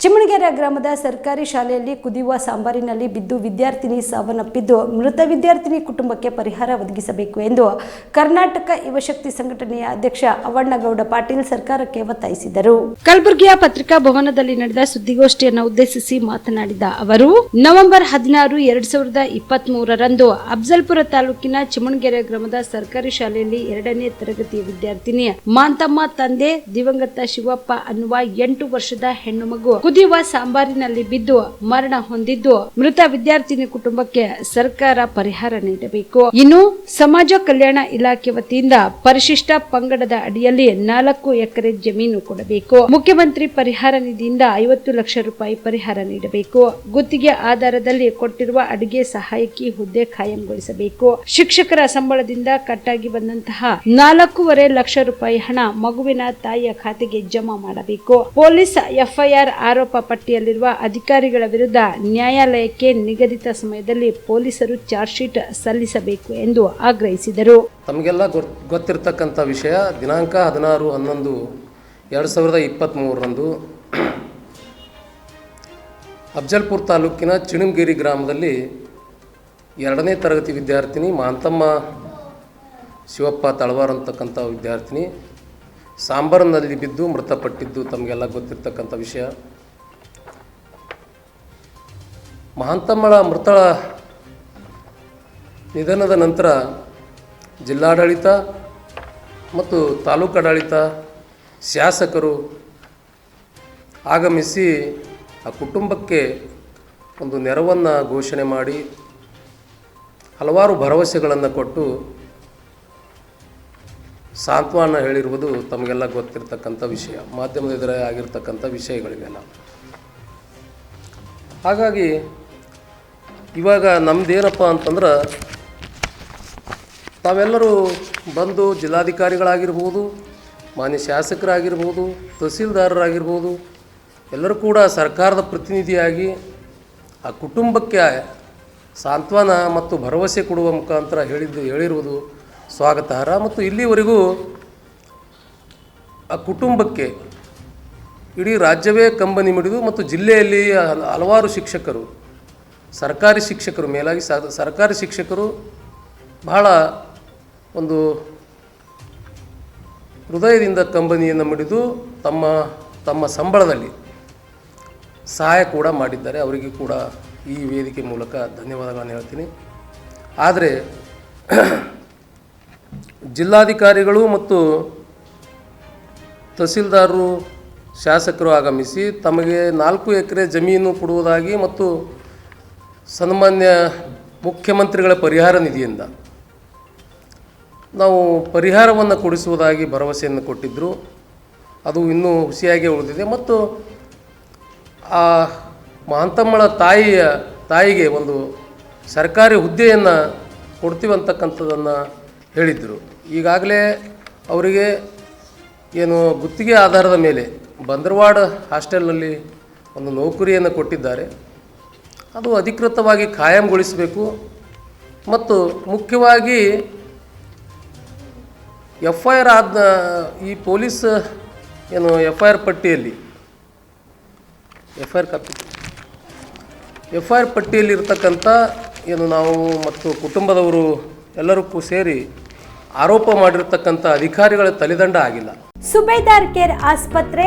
ಚಿಮಣಗೆರೆ ಗ್ರಾಮದ ಸರ್ಕಾರಿ ಶಾಲೆಯಲ್ಲಿ ಕುದಿಯುವ ಸಾಂಬಾರಿನಲ್ಲಿ ಬಿದ್ದು ವಿದ್ಯಾರ್ಥಿನಿ ಸಾವನ್ನಪ್ಪಿದ್ದು ಮೃತ ವಿದ್ಯಾರ್ಥಿನಿ ಕುಟುಂಬಕ್ಕೆ ಪರಿಹಾರ ಒದಗಿಸಬೇಕು ಎಂದು ಕರ್ನಾಟಕ ಯುವಶಕ್ತಿ ಸಂಘಟನೆಯ ಅಧ್ಯಕ್ಷ ಅವಣ್ಣಗೌಡ ಪಾಟೀಲ್ ಸರ್ಕಾರಕ್ಕೆ ಒತ್ತಾಯಿಸಿದರು. ಕಲಬುರಗಿಯ ಪತ್ರಿಕಾ ಭವನದಲ್ಲಿ ನಡೆದ ಸುದ್ದಿಗೋಷ್ಠಿಯನ್ನು ಉದ್ದೇಶಿಸಿ ಮಾತನಾಡಿದ ಅವರು, ನವೆಂಬರ್ ಹದಿನಾರು, ಎರಡ್ ಸಾವಿರದ ಇಪ್ಪತ್ತ್ ಮೂರರಂದು ಅಫ್ಜಲ್ಪುರ ತಾಲೂಕಿನ ಚಿಮಣಗೆರೆ ಗ್ರಾಮದ ಸರ್ಕಾರಿ ಶಾಲೆಯಲ್ಲಿ ಎರಡನೇ ತರಗತಿಯ ವಿದ್ಯಾರ್ಥಿನಿ ಮಾಂತಮ್ಮ ತಂದೆ ದಿವಂಗತ ಶಿವಪ್ಪ ಅನ್ನುವ ಎಂಟು ವರ್ಷದ ಹೆಣ್ಣು ಮಗು ಕುದಿಯುವ ಸಾಂಬಾರಿನಲ್ಲಿ ಬಿದ್ದು ಮರಣ ಹೊಂದಿದ್ದು ಮೃತ ವಿದ್ಯಾರ್ಥಿನಿ ಕುಟುಂಬಕ್ಕೆ ಸರ್ಕಾರ ಪರಿಹಾರ ನೀಡಬೇಕು. ಇನ್ನು ಸಮಾಜ ಕಲ್ಯಾಣ ಇಲಾಖೆ ವತಿಯಿಂದ ಪರಿಶಿಷ್ಟ ಪಂಗಡದ ಅಡಿಯಲ್ಲಿ ನಾಲ್ಕು ಎಕರೆ ಜಮೀನು ಕೊಡಬೇಕು. ಮುಖ್ಯಮಂತ್ರಿ ಪರಿಹಾರ ನಿಧಿಯಿಂದ ಐವತ್ತು ಲಕ್ಷ ರೂಪಾಯಿ ಪರಿಹಾರ ನೀಡಬೇಕು. ಗುತ್ತಿಗೆ ಆಧಾರದಲ್ಲಿ ಕೊಟ್ಟಿರುವ ಅಡಿಗೆ ಸಹಾಯಕಿ ಹುದ್ದೆ ಖಾಯಂಗೊಳಿಸಬೇಕು. ಶಿಕ್ಷಕರ ಸಂಬಳದಿಂದ ಕಟ್ಟಾಗಿ ಬಂದಂತಹ ನಾಲ್ಕೂವರೆ ಲಕ್ಷ ರೂಪಾಯಿ ಹಣ ಮಗುವಿನ ತಾಯಿಯ ಖಾತೆಗೆ ಜಮಾ ಮಾಡಬೇಕು. ಪೊಲೀಸ್, ಎಫ್ಐಆರ್ ಆರೋಪ ಪಟ್ಟಿಯಲ್ಲಿರುವ ಅಧಿಕಾರಿಗಳ ವಿರುದ್ಧ ನ್ಯಾಯಾಲಯಕ್ಕೆ ನಿಗದಿತ ಸಮಯದಲ್ಲಿ ಪೊಲೀಸರು ಚಾರ್ಜ್ ಶೀಟ್ ಸಲ್ಲಿಸಬೇಕು ಎಂದು ಆಗ್ರಹಿಸಿದರು. ತಮಗೆಲ್ಲ ಗೊತ್ತಿರ್ತಕ್ಕಂಥ ವಿಷಯ, ದಿನಾಂಕ ಹದಿನಾರು ಹನ್ನೊಂದು ಎರಡು ಸಾವಿರದ ಇಪ್ಪತ್ತ್ಮೂರರಂದು ಅಫ್ಜಲ್ಪುರ್ ತಾಲೂಕಿನ ಚಿಣುಂಗೇರಿ ಗ್ರಾಮದಲ್ಲಿ ಎರಡನೇ ತರಗತಿ ವಿದ್ಯಾರ್ಥಿನಿ ಮಾಂತಮ್ಮ ಶಿವಪ್ಪ ತಳವಾರ್ ಅಂತಕ್ಕಂಥ ವಿದ್ಯಾರ್ಥಿನಿ, ಸಾಂಬಾರಿನಲ್ಲಿ ಬಿದ್ದು ಮೃತಪಟ್ಟಿದ್ದು ತಮಗೆಲ್ಲ ಗೊತ್ತಿರ್ತಕ್ಕಂಥ ವಿಷಯ. ಮಹಾಂತಮ್ಮಳ ಮೃತಳ ನಿಧನದ ನಂತರ ಜಿಲ್ಲಾಡಳಿತ ಮತ್ತು ತಾಲೂಕಾಡಳಿತ ಶಾಸಕರು ಆಗಮಿಸಿ ಆ ಕುಟುಂಬಕ್ಕೆ ಒಂದು ನೆರವನ್ನು ಘೋಷಣೆ ಮಾಡಿ ಹಲವಾರು ಭರವಸೆಗಳನ್ನು ಕೊಟ್ಟು ಸಾಂತ್ವನ ಹೇಳಿರುವುದು ತಮಗೆಲ್ಲ ಗೊತ್ತಿರತಕ್ಕಂಥ ವಿಷಯ. ಮಾಧ್ಯಮದ ಎದುರೇ ಆಗಿರ್ತಕ್ಕಂಥ ವಿಷಯಗಳಿವೆಲ್ಲ. ಹಾಗಾಗಿ ಇವಾಗ ನಮ್ಮದೇನಪ್ಪ ಅಂತಂದ್ರೆ ತಾವೆಲ್ಲರೂ ಬಂದು ಜಿಲ್ಲಾಧಿಕಾರಿಗಳಾಗಿರ್ಬೋದು, ಮಾನ್ಯ ಶಾಸಕರಾಗಿರ್ಬೋದು, ತಹಸೀಲ್ದಾರರಾಗಿರ್ಬೋದು, ಎಲ್ಲರೂ ಕೂಡ ಸರ್ಕಾರದ ಪ್ರತಿನಿಧಿಯಾಗಿ ಆ ಕುಟುಂಬಕ್ಕೆ ಸಾಂತ್ವನ ಮತ್ತು ಭರವಸೆ ಕೊಡುವ ಮುಖಾಂತರ ಹೇಳಿದ್ದು, ಹೇಳಿರುವುದು ಸ್ವಾಗತಾರ್ಹ. ಮತ್ತು ಇಲ್ಲಿವರೆಗೂ ಆ ಕುಟುಂಬಕ್ಕೆ ಇಡೀ ರಾಜ್ಯವೇ ಕಂಬನಿ ಮಿಡಿದು ಮತ್ತು ಜಿಲ್ಲೆಯಲ್ಲಿ ಹಲ- ಹಲವಾರು ಶಿಕ್ಷಕರು, ಸರ್ಕಾರಿ ಶಿಕ್ಷಕರು, ಮೇಲಾಗಿ ಸರ್ಕಾರಿ ಶಿಕ್ಷಕರು ಬಹಳ ಒಂದು ಹೃದಯದಿಂದ ಕಂಬನಿಯನ್ನು ಮಿಡಿದು ತಮ್ಮ ತಮ್ಮ ಸಂಬಳದಲ್ಲಿ ಸಹಾಯ ಕೂಡ ಮಾಡಿದ್ದಾರೆ. ಅವರಿಗೆ ಕೂಡ ಈ ವೇದಿಕೆ ಮೂಲಕ ಧನ್ಯವಾದಗಳನ್ನು ಹೇಳ್ತೀನಿ. ಆದರೆ ಜಿಲ್ಲಾಧಿಕಾರಿಗಳು ಮತ್ತು ತಹಸೀಲ್ದಾರರು ಶಾಸಕರು ಆಗಮಿಸಿ ತಮಗೆ ನಾಲ್ಕು ಎಕರೆ ಜಮೀನು ಕೊಡುವುದಾಗಿ ಮತ್ತು ಸನ್ಮಾನ್ಯ ಮುಖ್ಯಮಂತ್ರಿಗಳ ಪರಿಹಾರ ನಿಧಿಯಿಂದ ನಾವು ಪರಿಹಾರವನ್ನು ಕೊಡಿಸುವುದಾಗಿ ಭರವಸೆಯನ್ನು ಕೊಟ್ಟಿದ್ದರು ಅದು ಇನ್ನೂ ಹುಸಿಯಾಗಿ ಉಳಿದಿದೆ. ಮತ್ತು ಆ ಮಹಂತಮ್ಮಳ ತಾಯಿಯ ತಾಯಿಗೆ ಒಂದು ಸರ್ಕಾರಿ ಹುದ್ದೆಯನ್ನು ಕೊಡ್ತೀವಿ ಅಂತಕ್ಕಂಥದ್ದನ್ನು ಹೇಳಿದ್ದರು ಈಗಾಗಲೇ ಅವರಿಗೆ ಏನು ಗುತ್ತಿಗೆ ಆಧಾರದ ಮೇಲೆ ಬಂದರವಾಡ ಹಾಸ್ಟೆಲ್ನಲ್ಲಿ ಒಂದು ನೌಕರಿಯನ್ನು ಕೊಟ್ಟಿದ್ದಾರೆ. ಅದು ಅಧಿಕೃತವಾಗಿ ಖಾಯಂಗೊಳಿಸಬೇಕು ಮತ್ತು ಮುಖ್ಯವಾಗಿ ಎಫ್ ಐ ಆರ್ ಆದ ಈ ಪೊಲೀಸ್ ಏನು ಎಫ್ ಐ ಆರ್ ಪಟ್ಟಿಯಲ್ಲಿ F I R copy F I R ಪಟ್ಟಿಯಲ್ಲಿರ್ತಕ್ಕಂಥ ಏನು ನಾವು ಮತ್ತು ಕುಟುಂಬದವರು ಎಲ್ಲರಿಗೂ ಸೇರಿ ಆರೋಪ ಮಾಡಿರ್ತಕ್ಕಂಥ ಅಧಿಕಾರಿಗಳ ತಲೆದಂಡ ಆಗಿಲ್ಲ. ಸುಬೇದಾರ್ ಕೇರ್ ಆಸ್ಪತ್ರೆ